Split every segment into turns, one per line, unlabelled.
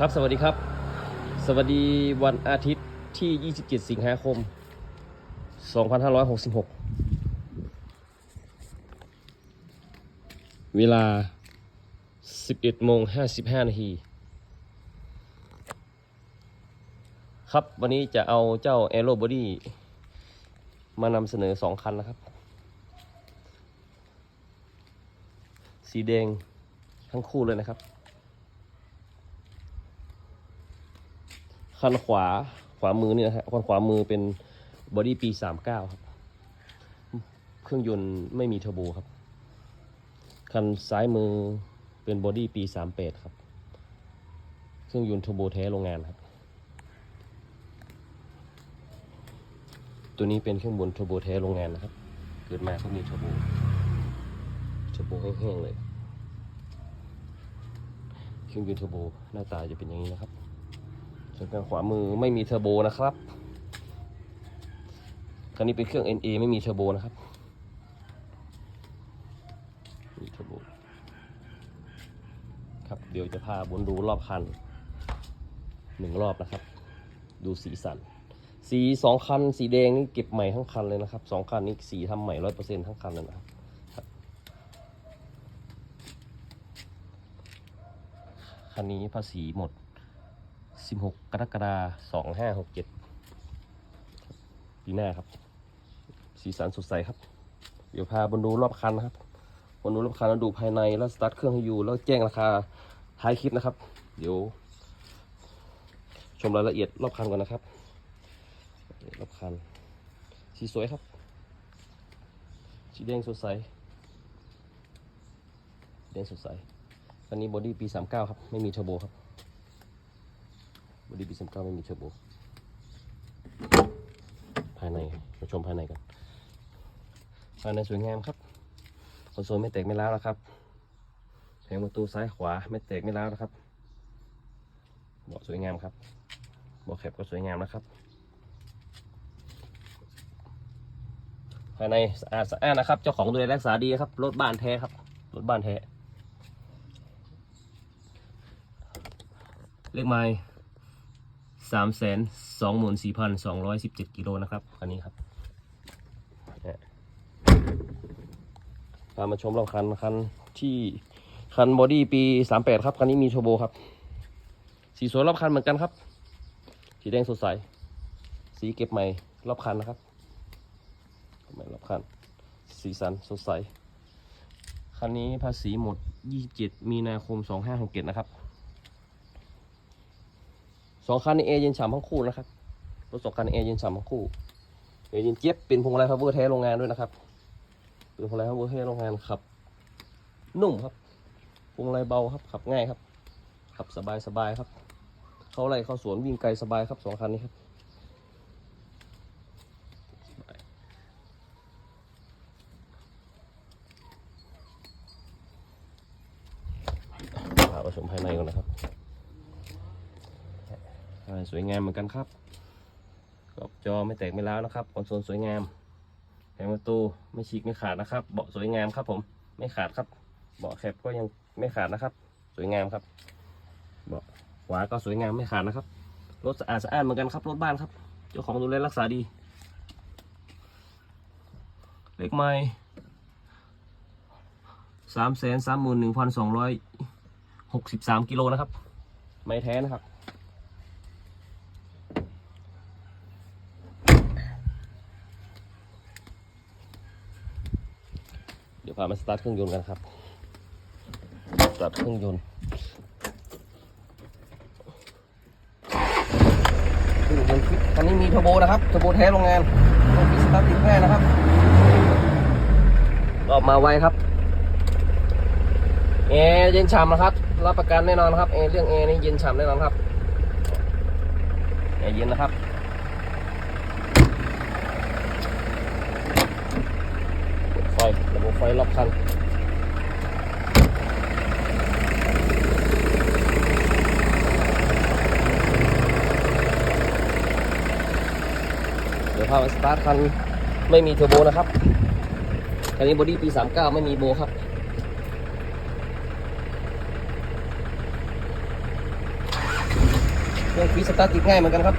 ครับสวัสดีครับ สวัสดีวันอาทิตย์ที่ 27 สิงหาคม 2566 เวลา 11โมง55 นาที ครับวันนี้จะเอาเจ้า a e r o Body มานำเสนอ 2 คันนะครับ สีแดงทั้งคู่เลยนะครับ คันขวาขวามือเนี่นะฮะคันขวามือเป็นบอดี้ปี 39 ครับ เครื่องยนต์ไม่มีเทอร์โบครับ คันซ้ายมือเป็นบอดี้ปี 38 ครับ เครื่องยนต์เทอร์โบแท้โรงงานครับ ตัวนี้เป็นเครื่องบนเทอร์โบแท้โรงงานนะครับ เกิดมาเขามีเทอร์โบเทอร์โบแห้งๆเลย เครื่องยนต์เทอร์โบหน้าตาจะเป็นอย่างนี้นะครับ ส่วนทางขวามือไม่มีเทอร์โบนะครับคันนี้เป็นเครื่อง NA ไม่มีเทอร์โบนะครับมีเทอร์โบครับเดี๋ยวจะพาบนดูรอบคันหนึ่งรอบนะครับ ดูสีสัน สีสองคัน สีแดงนี่เก็บใหม่ทั้งคันเลยนะครับสองคันนี้สีทำใหม่ร้อยเปอร์เซ็นต์ทั้งคันเลยนะครับคันนี้ภาษีหมด 16 กรกฎาคม2567 ปีหน้าครับ สีสันสดใสครับ เดี๋ยวพาบนดูรอบคันนะครับบนดูรอบคันแล้วดูภายในแล้วสตาร์ทเครื่องให้อยู่แล้วแจ้งราคาท้ายคลิปนะครับ เดี๋ยว ชมรายละเอียดรอบคันก่อนนะครับ รอบคัน สีสวยครับ สีแดงสดใสแดงสดใสคันนี้บอดี้ปี 39 ครับ ไม่มีเทอร์โบครับ บอดี้ปี39ไม่มีเทอร์โบภายในมาชมภายในกันภายในสวยงามครับคอนโซลไม่แตกไม่ร้าวนะครับแผงประตูซ้ายขวาไม่แตกไม่ร้าวนะครับเบาะสวยงามครับเบาะแคบก็สวยงามนะครับ ภายในสะอาดสะอาดนะครับ เจ้าของดูแลรักษาดีครับรถบ้านแท้ครับรถบ้านแท้เลขไม้ สามแสนสองหมื่นสี่พันสองร้อยสิบเจ็ดกิโลนะครับคันนี้ครับเนี่ยพามาชมรอบคันคันที่คันบอดี้ปีสามแปดครับคันนี้มีโทโบครับ สีสวยรอบคันเหมือนกันครับ สีแดงสดใส สีเก็บใหม่รอบคันนะครับเก็บใหม่รอบคัน สีสันสดใส คันนี้ภาษีหมด 27 มีนาคม 2567 นะครับ สองคันนี้เอเย็นฉ่ำทั้งคู่นะครับรถสองคันเอเย็นฉ่ำทั้งคู่เอเย็นเจี๊ยบเป็นพวงมาลัยพาวเวอร์แท้โรงงานด้วยนะครับเป็นพวงมาลัยพาวเวอร์แท้โรงงานขับ นุ่มครับพวงมาลัยเบาครับขับง่ายครับขับสบายสบายครับ เข้าไร่เข้าสวนวิ่งไกลสบายครับสองคันนี้ครับ พาไปชมภายในก่อนนะครับภายใน สวยงามเหมือนกันครับกรอบจอไม่แตกไม่ร้าวนะครับคอนโซลสวยงามแผงประตูไม่ฉีกไม่ขาดนะครับ เบาะสวยงามครับผมไม่ขาดครับ เบาะแคบก็ยังไม่ขาดนะครับ สวยงามครับ เบาะขวาก็สวยงามไม่ขาดนะครับ รถสะอาดสะอานเหมือนกันครับ รถบ้านครับ เจ้าของดูแลรักษาดี เล็กไม้สามแสนสามหมื่นหนึ่งพันสองร้อยหกสิบสามกิโลนะครับ ไม่แท้นะครับ ยวพามาสตาร์ทเครื่องยนต์กันครับสตาร์ทเครื่องยนต์เครื่องยนต์ฟิตคันนี้มีเทอร์โบนะครับเทอร์โบแท้โรงงานต้องฟิตสตาร์ทติดแน่นะครับก็มาไวครับแอร์เย็นฉ่ำนะครับ รับประกันแน่นอนครับแอร์เรื่องแอร์นี่เย็นฉ่ำแน่นอนครับแอร์เย็นนะครับเปิดไฟระบบ ไฟรอบคันเดี๋ยวพามาสตาร์ทคันไม่มีเทอร์โบนะครับคันนี้บอดี้ปี 39 ไม่มีโบครับเครื่องฟีสตาร์ทติดง่ายเหมือนกันครับ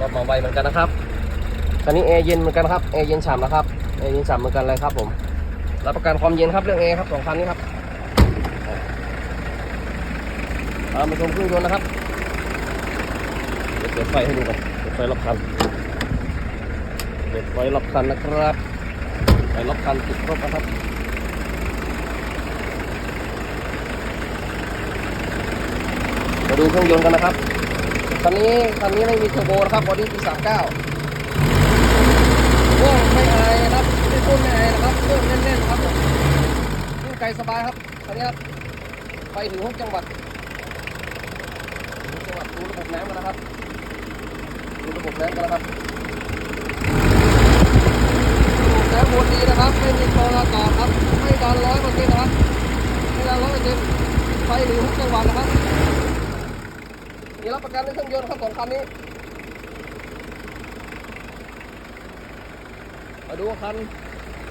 รอบมาไวเหมือนกันนะครับ คันนี้แอร์เย็นเหมือนกันครับแอร์เย็นฉ่ำนะครับแอร์เย็นฉ่ำเหมือนกันเลยครับผมรับประกันความเย็นครับเรื่องแอร์ครับสองคันนี้ครับเอามาชมเครื่องยนต์นะครับเดี๋ยวเปิดไฟให้ดูกันเปิดไฟรอบคันเปิดไฟรอบคันนะครับไฟรอบคันติดครบนะครับมาดูเครื่องยนต์กันนะครับคันนี้คันนี้ไม่มีเทอร์โบนะครับบอดี้ปีสามเก้า เครื่องไม่อายนะครับไม่พุ่นไม่อายนะครับเครื่องแน่นๆครับผมวิ่งไกลสบายครับคันนี้ครับไปถึงหกจังหวัดจังหวัดดูระบบน้ำกันนะครับดูระบบน้ำกันนะครับน้ำบนดีนะครับไม่มีกรองอากาศครับไม่ดันร้อยเปอร์เซ็นต์นะครับไม่ดันร้อยเปอร์เซ็นต์ไปถึงหกจังหวัดนะครับมีรับประกันในเครื่องยนต์ครับสองคันนี้ มาดูคัน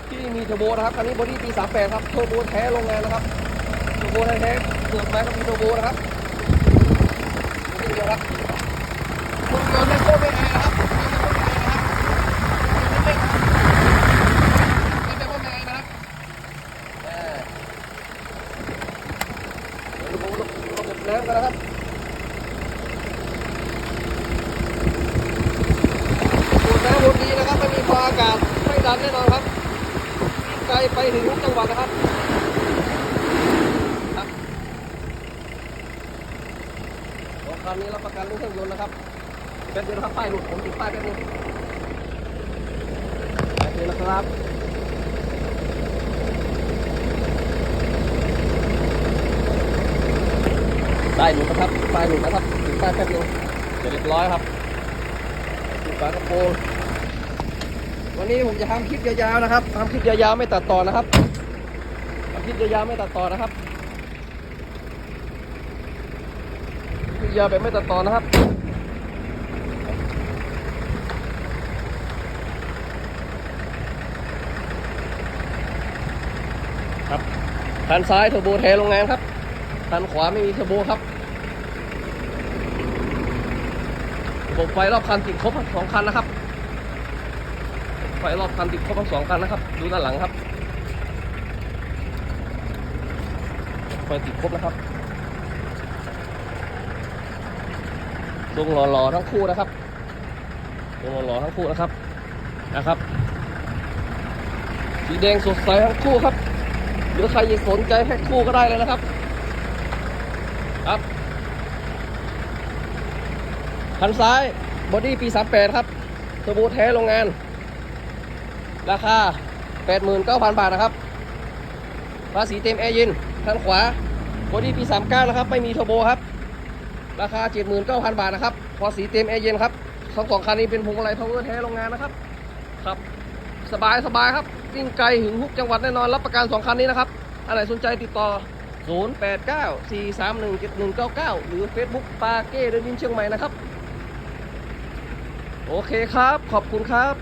ที่มีเทอร์โบนะครับ คันนี้บอดี้ปี 38 ครับเทอร์โบแท้โรงงานนะครับเทอร์โบแท้เปลือกไม้ก็มีเทอร์โบนะครับนี่เดียวครับเครื่องยนต์ไม่โคตรไม่แอร์นะครับแอร์นะครับเออเดี๋ยวดูระบบระบบน้ำกันนะครับดูดน้ำดูดีนะครับไม่มีฟาอากาศ ดันแน่นอนครับไกลไปถึงทุกจังหวัดนะครับครับรถคันนี้รับประกันเรื่องเครื่องยนต์นะครับเป็นเดือนครับป้ายหลุดผมติดป้ายแป๊บนึงโอเคนะครับได้หลุดนะครับป้ายหลุดนะครับติดป้ายแป๊บนึงเสร็จเรียบร้อยครับดูฝากระโปรง วันนี้ผมจะทำคลิปยาวๆนะครับทำคลิปยาวๆไม่ตัดต่อนะครับทำคลิปยาวๆไม่ตัดต่อนะครับคลิปยาวแบบไม่ตัดต่อนะครับครับคันซ้ายเทอร์โบแทนโรงงานครับคันขวาไม่มีเทอร์โบครับระบบไฟรอบคันติดครบสองคันนะครับ ไฟรอบคันติดครบทั้งสองคันนะครับ ดูด้านหลังครับไฟติดครบนะครับทรงหล่อๆทั้งคู่นะครับทรงหล่อๆทั้งคู่นะครับนะครับ สีแดงสดใสทั้งคู่ครับหรือใครอยากสนใจแพ็คคู่ก็ได้เลยนะครับครับคันซ้ายบอดี้ปี38ครับเทอร์โบแท้โรงงาน ราคา 89,000 บาทนะครับภาษีเต็มแอร์เย็นคันขวาบอดี้ปี39นะครับ ไม่มีเทอร์โบครับ ราคา 79,000 บาทนะครับภาษีเต็มแอร์เย็นครับทั้งสองคันนี้เป็นพวงมาลัยพาวเวอร์แท้โรงงานนะครับครับ สบายสบายครับวิ่งไกลถึงทุกจังหวัดแน่นอนรับประกันสองคันนี้นะครับอะไรสนใจติดต่อ 0894317199 หรือ Facebook ปาเก้เดินดินเชียงใหม่นะครับ โอเคครับ ขอบคุณครับ